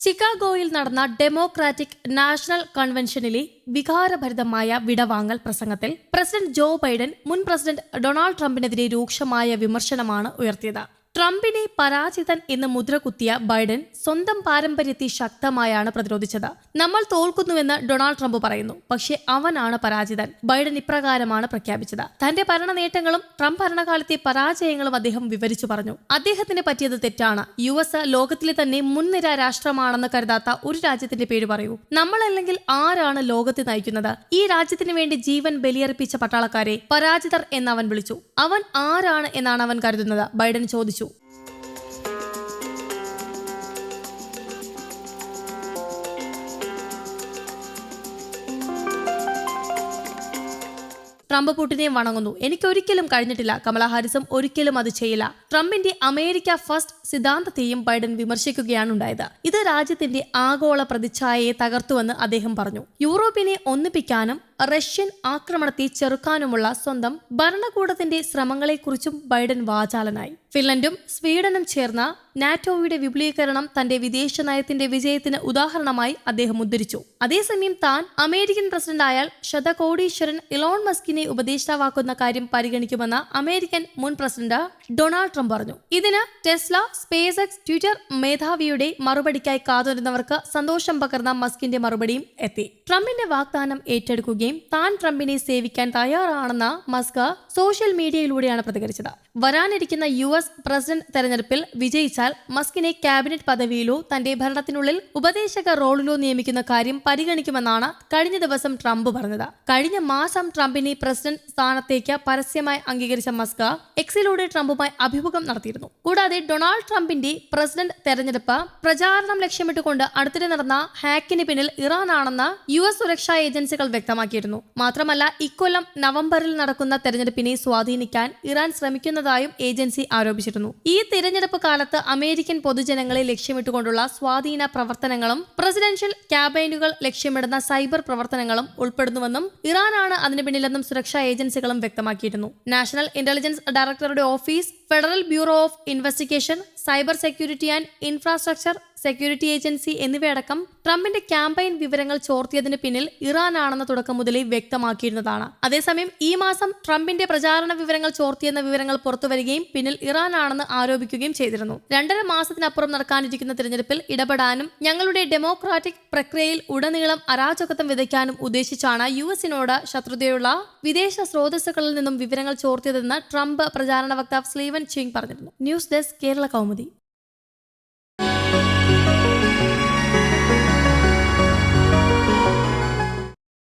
ചിക്കാഗോയിൽ നടന്ന democratic national കൺവെൻഷനിലെ വികാരഭരിതമായ വിടവാങ്ങൽ പ്രസംഗത്തിൽ പ്രസിഡന്റ് ജോ ബൈഡൻ മുൻ പ്രസിഡന്റ് ഡൊണാൾഡ് ട്രംപിനെതിരെ രൂക്ഷമായ വിമർശനമാണ് ഉയർത്തിയത്. ട്രംപിനെ പരാജിതൻ എന്ന് മുദ്രകുത്തിയ ബൈഡൻ സ്വന്തം പാരമ്പര്യത്തെ ശക്തമായാണ് പ്രതിരോധിച്ചത്. നമ്മൾ തോൽക്കുന്നുവെന്ന് ഡൊണാൾഡ് ട്രംപ് പറയുന്നു. പക്ഷേ അവനാണ് പരാജിതൻ. ബൈഡൻ ഇപ്രകാരമാണ് പ്രഖ്യാപിച്ചത്. തന്റെ ഭരണ നേട്ടങ്ങളും ട്രംപ് ഭരണകാലത്തെ പരാജയങ്ങളും അദ്ദേഹം വിവരിച്ചു പറഞ്ഞു. അദ്ദേഹത്തിന് പറ്റിയത് തെറ്റാണ്. യു എസ് ലോകത്തിലെ തന്നെ മുൻനിര രാഷ്ട്രമാണെന്ന് കരുതാത്ത ഒരു രാജ്യത്തിന്റെ പേര് പറയൂ. നമ്മളല്ലെങ്കിൽ ആരാണ് ലോകത്തെ നയിക്കുന്നത്? ഈ രാജ്യത്തിന് വേണ്ടി ജീവൻ ബലിയർപ്പിച്ച പട്ടാളക്കാരെ പരാജിതർ എന്ന് അവൻ വിളിച്ചു. അവൻ ആരാണ് എന്നാണ് അവൻ കരുതുന്നത്? ബൈഡൻ ചോദിച്ചു. ട്രംപ് വണങ്ങുന്നു. എനിക്ക് ഒരിക്കലും കഴിഞ്ഞിട്ടില്ല. കമല ഹാരിസും ഒരിക്കലും അത് ചെയ്യില്ല. ട്രംപിന്റെ അമേരിക്ക ഫസ്റ്റ് സിദ്ധാന്തത്തെയും ബൈഡൻ വിമർശിക്കുകയാണ് ഉണ്ടായത്. ഇത് രാജ്യത്തിന്റെ ആഗോള പ്രതിച്ഛായയെ തകർത്തുവെന്ന് അദ്ദേഹം പറഞ്ഞു. യൂറോപ്പിനെ ഒന്നിപ്പിക്കാനും റഷ്യൻ ആക്രമണത്തെ ചെറുക്കാനുമുള്ള സ്വന്തം ഭരണകൂടത്തിന്റെ ശ്രമങ്ങളെക്കുറിച്ചും ബൈഡൻ വാചാലനായി. ഫിൻലൻഡും സ്വീഡനും ചേർന്ന നാറ്റോയുടെ വിപുലീകരണം തന്റെ വിദേശ നയത്തിന്റെ വിജയത്തിന് ഉദാഹരണമായി അദ്ദേഹം ഉദ്ധരിച്ചു. അതേസമയം താൻ അമേരിക്കൻ പ്രസിഡന്റായാൽ ശതകോടീശ്വരൻ ഇലോൺ മസ്കിനെ ഉപദേഷ്ടാവാക്കുന്ന കാര്യം പരിഗണിക്കുമെന്ന് അമേരിക്കൻ മുൻ പ്രസിഡന്റ് ഡൊണാൾഡ് ട്രംപ് പറഞ്ഞു. ഇതിന് ടെസ്ല സ്പേസ് എക്സ് ട്വിറ്റർ മേധാവിയുടെ മറുപടിക്കായി കാതൊരുന്നവർക്ക് സന്തോഷം പകർന്ന മസ്കിന്റെ മറുപടിയും എത്തി. ട്രംപിന്റെ വാഗ്ദാനം ഏറ്റെടുക്കുകയും താൻ ട്രംപിനെ സേവിക്കാൻ തയ്യാറാണെന്ന മസ്ക സോഷ്യൽ മീഡിയയിലൂടെയാണ് പ്രതികരിച്ചത്. വരാനിരിക്കുന്ന യു എസ് പ്രസിഡന്റ് തെരഞ്ഞെടുപ്പിൽ വിജയിച്ചാൽ മസ്കിനെ ക്യാബിനറ്റ് പദവിയിലോ തന്റെ ഭരണത്തിനുള്ളിൽ ഉപദേശക റോളിലോ നിയമിക്കുന്ന കാര്യം പരിഗണിക്കുമെന്നാണ് കഴിഞ്ഞ ദിവസം ട്രംപ് പറഞ്ഞത്. കഴിഞ്ഞ മാസം ട്രംപിനെ പ്രസിഡന്റ് സ്ഥാനത്തേക്ക് പരസ്യമായി അംഗീകരിച്ച മസ്ക എക്സിലൂടെ ട്രംപുമായി അഭിമുഖം നടത്തിയിരുന്നു. കൂടാതെ ഡൊണാൾഡ് ട്രംപിന്റെ പ്രസിഡന്റ് തെരഞ്ഞെടുപ്പ് പ്രചാരണം ലക്ഷ്യമിട്ടുകൊണ്ട് അടുത്തിടെ നടന്ന ഹാക്കിന് പിന്നിൽ ഇറാനാണെന്ന് യു എസ് സുരക്ഷാ ഏജൻസികൾ വ്യക്തമാക്കിയിരുന്നു മാത്രമല്ല ഇക്കൊല്ലം നവംബറിൽ നടക്കുന്ന തെരഞ്ഞെടുപ്പിനെ സ്വാധീനിക്കാൻ ഇറാൻ ശ്രമിക്കുന്നതായും ഏജൻസി ആരോപിച്ചിരുന്നു. ഈ തിരഞ്ഞെടുപ്പ് കാലത്ത് അമേരിക്കൻ പൊതുജനങ്ങളെ ലക്ഷ്യമിട്ടുകൊണ്ടുള്ള സ്വാധീന പ്രവർത്തനങ്ങളും പ്രസിഡൻഷ്യൽ ക്യാമ്പയിനുകൾ ലക്ഷ്യമിടുന്ന സൈബർ പ്രവർത്തനങ്ങളും ഉൾപ്പെടുന്നുവെന്നും ഇറാനാണ് അതിന് പിന്നിലെന്നും സുരക്ഷാ ഏജൻസികളും വ്യക്തമാക്കിയിരുന്നു. നാഷണൽ ഇന്റലിജൻസ് ഡയറക്ടറുടെ office federal bureau of investigation cyber security and infrastructure security agency എന്നിവയടക്കം ട്രംപിന്റെ ക്യാമ്പയിൻ വിവരങ്ങൾ ചോർത്തിയതിന് പിന്നിൽ ഇറാനാണെന്ന തുടക്കം മുതലേ വ്യക്തമാക്കിയിരുന്നതാണ്. അതേസമയം ഈ മാസം ട്രംപിന്റെ പ്രചാരണ വിവരങ്ങൾ ചോർത്തിയെന്ന വിവരങ്ങൾ പുറത്തുവരികയും പിന്നിൽ ഇറാനാണെന്ന് ആരോപിക്കുകയും ചെയ്തിരുന്നു. രണ്ടര മാസത്തിനപ്പുറം നടക്കാനിരിക്കുന്ന തിരഞ്ഞെടുപ്പിൽ ഇടപെടാനും ഞങ്ങളുടെ ഡെമോക്രാറ്റിക് പ്രക്രിയയിൽ ഉടനീളം അരാജകത്വം വിതയ്ക്കാനും ഉദ്ദേശിച്ചാണ് യു എസിനോട് ശത്രുതയുള്ള വിദേശ സ്രോതസ്സുകളിൽ നിന്നും വിവരങ്ങൾ ചോർത്തിയതെന്ന് ട്രംപ് പ്രചാരണ വക്താവ് സ്ലീവൻ ചിങ് പറഞ്ഞിരുന്നു. News desk Kerala Kaumudi.